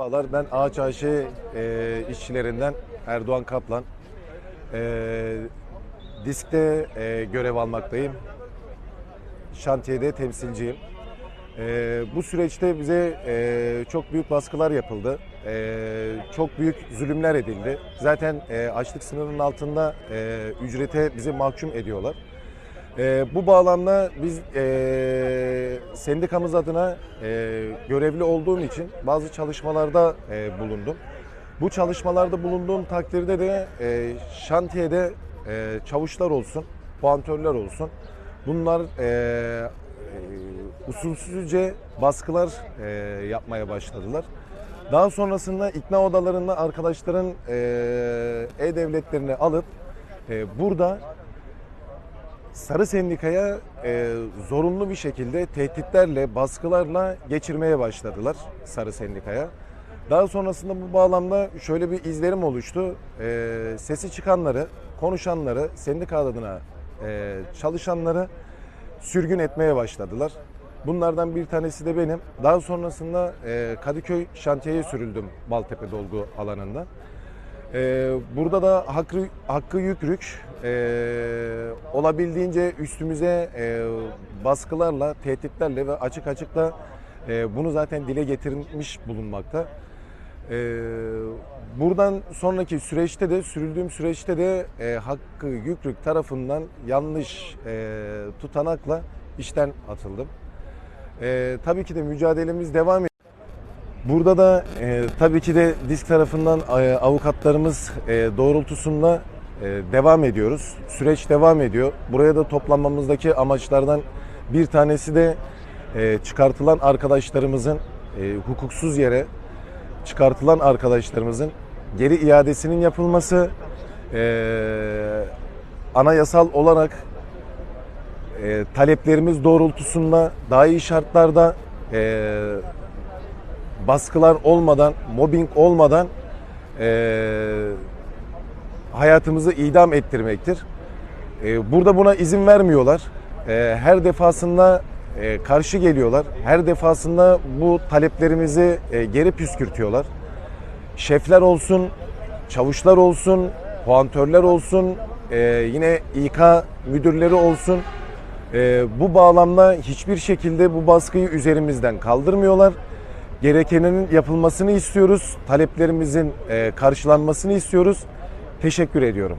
Merhabalar, ben Ağaç AŞ e, işçilerinden Erdoğan Kaplan. E, diskte e, görev almaktayım. Şantiyede temsilciyim. E, bu süreçte bize e, çok büyük baskılar yapıldı. E, çok büyük zulümler edildi. Zaten e, açlık sınırının altında e, ücrete bizi mahkum ediyorlar. Ee, bu bağlamda biz e, sendikamız adına e, görevli olduğum için bazı çalışmalarda e, bulundum. Bu çalışmalarda bulunduğum takdirde de e, şantiyede e, çavuşlar olsun, puantörler olsun. Bunlar e, e, usulsüzce baskılar e, yapmaya başladılar. Daha sonrasında ikna odalarında arkadaşların e, e-devletlerini alıp e, burada Sarı Sendika'ya e, zorunlu bir şekilde tehditlerle, baskılarla geçirmeye başladılar Sarı Sendika'ya. Daha sonrasında bu bağlamda şöyle bir izlerim oluştu. E, sesi çıkanları, konuşanları, sendika adına e, çalışanları sürgün etmeye başladılar. Bunlardan bir tanesi de benim. Daha sonrasında e, Kadıköy şantiyeye sürüldüm Baltepe dolgu alanında. Ee, burada da hakkı, hakkı yükrük e, olabildiğince üstümüze e, baskılarla, tehditlerle ve açık açıkla e, bunu zaten dile getirmiş bulunmakta. E, buradan sonraki süreçte de, sürüldüğüm süreçte de e, hakkı yükrük tarafından yanlış e, tutanakla işten atıldım. E, tabii ki de mücadelemiz devam ediyor. Burada da e, tabii ki de disk tarafından e, avukatlarımız e, doğrultusunda e, devam ediyoruz. Süreç devam ediyor. Buraya da toplanmamızdaki amaçlardan bir tanesi de e, çıkartılan arkadaşlarımızın e, hukuksuz yere çıkartılan arkadaşlarımızın geri iadesinin yapılması, e, anayasal olarak e, taleplerimiz doğrultusunda daha iyi şartlarda e, baskılar olmadan, mobbing olmadan eee, hayatımızı idam ettirmektir. Eee, burada buna izin vermiyorlar. Eee, her defasında eee, karşı geliyorlar. Her defasında bu taleplerimizi eee, geri püskürtüyorlar. Şefler olsun, çavuşlar olsun, puantörler olsun, eee, yine İK müdürleri olsun. Eee, bu bağlamda hiçbir şekilde bu baskıyı üzerimizden kaldırmıyorlar gerekenin yapılmasını istiyoruz. Taleplerimizin e, karşılanmasını istiyoruz. Teşekkür ediyorum.